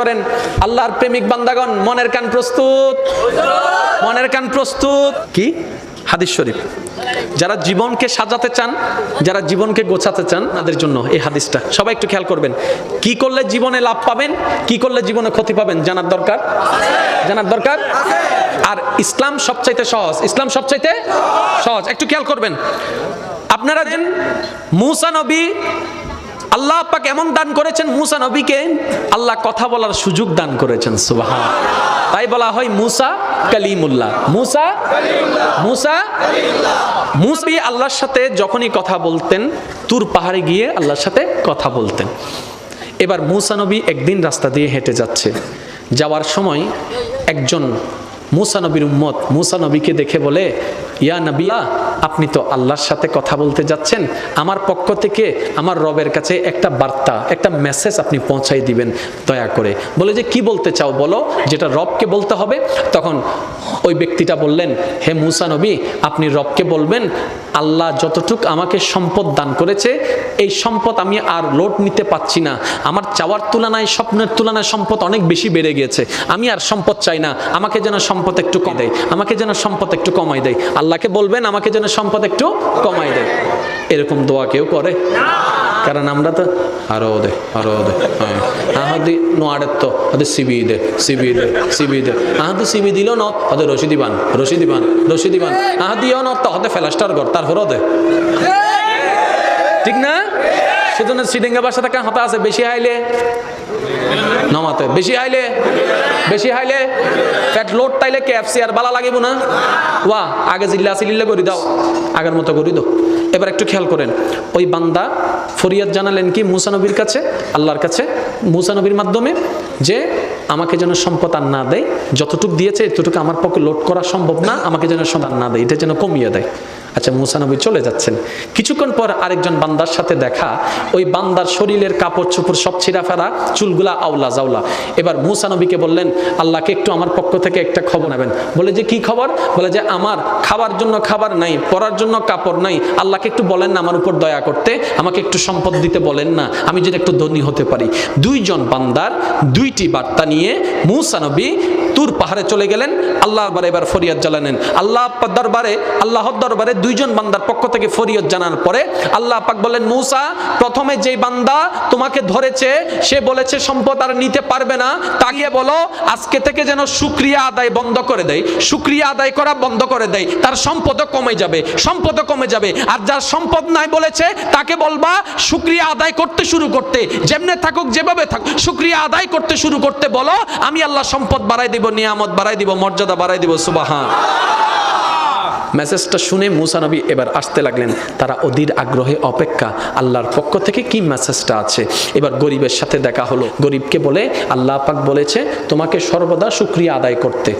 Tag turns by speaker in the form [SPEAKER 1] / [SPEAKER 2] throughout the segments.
[SPEAKER 1] করেন, আল্লাহর প্রেমিক বান্দাগণ, মনের কান প্রস্তুত। মনের কান প্রস্তুত। কি? হাদিস শরীফ। যারা জীবনকে সাজাতে চান, যারা জীবনকে গোছাতে চান, তাদের জন্য এই হাদিসটা। সবাই একটু খেয়াল করবেন। কি করলে জীবনে লাভ পাবেন, কি করলে জীবনে ক্ষতি পাবেন, জানার দরকার? জানার দরকার? আর ইসলাম সবচাইতে সহজ। ইসলাম সবচাইতে সহজ। একটু খেয়াল করবেন। আপনারা দেন মুসা নবী আল্লাহ পাক এমন দান করেছেন মুসা নবীকে, আল্লাহ কথা বলার সুযোগ দান করেছেন সুবাহ তাই বলা হয় মুসা কালিমুল্লাহ। মুসা মুসা মুসবি আল্লাহর সাথে যখনই কথা বলতেন, তুর পাহাড়ে গিয়ে আল্লাহর সাথে কথা বলতেন। এবার মুসা নবী একদিন রাস্তা দিয়ে হেঁটে যাচ্ছে। যাওয়ার সময় একজন মুসা নবীর উম্মত, মুসা নবীকে দেখে বলে, ইয়া নবিয়া, আপনি তো আল্লাহর সাথে কথা বলতে যাচ্ছেন। আমার পক্ষ থেকে আমার রবের কাছে একটা বার্তা, একটা মেসেজ আপনি পৌঁছাই দিবেন, দয়া করে। বলে যে, কি বলতে চাও বলো, যেটা রবকে বলতে হবে? তখন ওই ব্যক্তিটা বললেন, হে মুসা নবী, আপনি রবকে বলবেন, আল্লাহ যতটুক আমাকে সম্পদ দান করেছে, এই সম্পদ আমি আর লোড নিতে পাচ্ছি না। আমার চাওয়ার তুলনায়, স্বপ্নের তুলনায় সম্পদ অনেক বেশি বেড়ে গেছে আমি আর সম্পদ চাই না। আমাকে যেন সম্পদ একটু কম দেয়। আমাকে যেন সম্পদ একটু কমাই দেয়। আল্লাহকে বলবেন, আমাকে যেন সম্পদ একটু কমাই দেয়। এরকম দোয়া কেউ করে? কারণ আমরা তো আরও দে আরও দে হ্যাঁ। আহাদি নোয়ারের তো হতে সিবি দে সিবি দে সিবি দে। আহাদি সিবি দিল ন হতে রশি দিবান রশি দিবান রশি দিবান আহাদিও ন তো হতে ফেলাস্টার গর তারপরও দে। ঠিক না? সেজন্য সিডিঙ্গা বাসা থাকা হাতা আছে। বেশি হাইলে নমাতে। বেশি হাইলে বেশি হাইলে ফ্যাট লোড তাইলে কেএফসি আর বালা লাগিব না। ওয়া, আগে জিল্লা সিলিল্লা করি দাও। আগের মতো করি দাও। এবার একটু খেয়াল করেন। ওই বান্দা ফরিয়াদ জানালেন কি মুসানবীর কাছে, আল্লাহর কাছে মুসানবীর মাধ্যমে যে আমাকে যেন সম্পদ আর না দেয়, যতটুকু দিয়েছে এতটুকু আমার পক্ষে লোড করা সম্ভব না, আমাকে যেন সম্পদ না দেয়, এটা যেন কমিয়ে দেয়। আচ্ছা মুসানবী চলে যাচ্ছেন। কিছুক্ষণ পর আরেকজন বান্দার সাথে দেখা, ওই বান্দার শরীরের কাপড় চোপড় সব ছিঁড়া ফেরা চুলগুলা আউলা জাউলা। এবার মুসানবীকে বললেন, আল্লাহকে একটু আমার পক্ষ থেকে একটা খবর নেবেন। বলে যে, কি খবর? বলে যে, আমার খাবার জন্য খাবার নাই, পরার জন্য কাপড় নাই। আল্লাহকে একটু বলেন না আমার উপর দয়া করতে, আমাকে একটু সম্পদ দিতে বলেন না, আমি যদি একটু ধনী হতে পারি। দুইজন বান্দার দুইটি বার্তা নিয়ে মুসানবী তুর পাহাড়ে চলে গেলেন, আল্লাহর বারে এবার ফরিয়াদ জ্বালানেন আল্লাহ পাক দরবারে, আল্লাহর দরবারে দুইজন বান্দার পক্ষ থেকে ফরিয়াদ জানার পরে আল্লাহ পাক বললেন, মূসা, প্রথমে যেই বান্দা তোমাকে ধরেছে, সে বলেছে সম্পদ আর নিতে পারবে না। তাকে বলো, আজকে থেকে যেন শুক্রিয়া আদায় বন্ধ করে দেয়। শুক্রিয়া আদায় করা বন্ধ করে দেয়। তার সম্পদও কমে যাবে, সম্পদও কমে যাবে। আর যার সম্পদ নাই বলেছে, তাকে বলবা শুক্রিয়া আদায় করতে শুরু করতে। যেমনে থাকুক, যেভাবে থাকুক শুক্রিয়া আদায় করতে শুরু করতে বলো, আমি আল্লাহ সম্পদ বাড়াই দিব নিয়ামত বাড়াই দিব, মর্যাদা বাড়াই দিব, সুবাহান। মেসেজটা শুনে মুসা নবী এবার আসতে লাগলেন। তারা অধীর আগ্রহে অপেক্ষা আল্লাহর পক্ষ থেকে কি মেসেজটা আছে? এবার গরিবের সাথে দেখা হলো। গরিবকে বলে, আল্লাহ পাক বলেছে তোমাকে সর্বদা শুক্রিয়া আদায় করতে।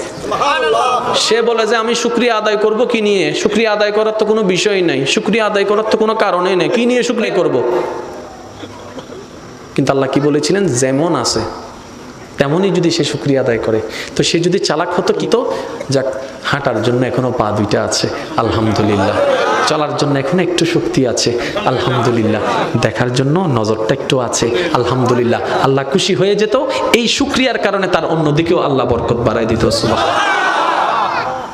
[SPEAKER 1] সে বলে যে, আমি শুক্রিয়া আদায় করব কি নিয়ে? শুক্রিয়া আদায় করার তো কোনো বিষয় নাই। শুক্রিয়া আদায় করার তো কোনো কারণই নেই। কি নিয়ে শুক্রিয়া করব? কিন্তু আল্লাহ কি বলেছিলেন? যেমন আছে তেমনই যদি সে শুক্রিয়া আদায় করে। তো সে যদি চালাক হতো কি তো? যাক, হাঁটার জন্য এখনও পা দুইটা আছে। আলহামদুলিল্লাহ। চলার জন্য এখনও একটু শক্তি আছে। আলহামদুলিল্লাহ। দেখার জন্য নজরটা একটু আছে। আলহামদুলিল্লাহ। আল্লাহ খুশি হয়ে যেত। এই শুক্রিয়ার কারণে তার অন্যদিকেও আল্লাহ বরকত বাড়াই দিত।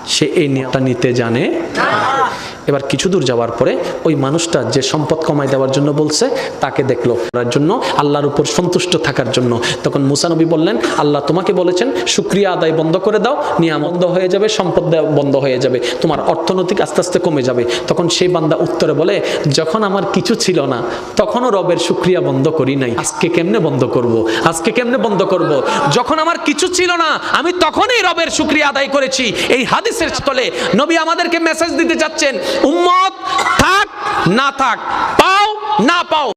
[SPEAKER 1] সে এই নিয়মটা নিতে জানে। এবার কিছু দূর যাওয়ার পরে ওই মানুষটা যে সম্পদ কমাই দেওয়ার জন্য বলছে, তাকে দেখল। করার জন্য আল্লাহর উপর সন্তুষ্ট থাকার জন্য। তখন মুসানবী বললেন, আল্লাহ তোমাকে বলেছেন শুক্রিয়া আদায় বন্ধ করে দাও নিয়াম বন্ধ হয়ে যাবে, সম্পদ বন্ধ হয়ে যাবে, তোমার অর্থনৈতিক আস্তে আস্তে কমে যাবে। তখন সেই বান্দা উত্তরে বলে, যখন আমার কিছু ছিল না, তখনও রবের শুক্রিয়া বন্ধ করি নাই। আজকে কেমনে বন্ধ করব। আজকে কেমনে বন্ধ করব। যখন আমার কিছু ছিল না, আমি তখনই রবের শুক্রিয়া আদায় করেছি। এই হাদিসের তলে নবী আমাদেরকে মেসেজ দিতে চাচ্ছেন উম্মত থাক না থাক পাও না পাও।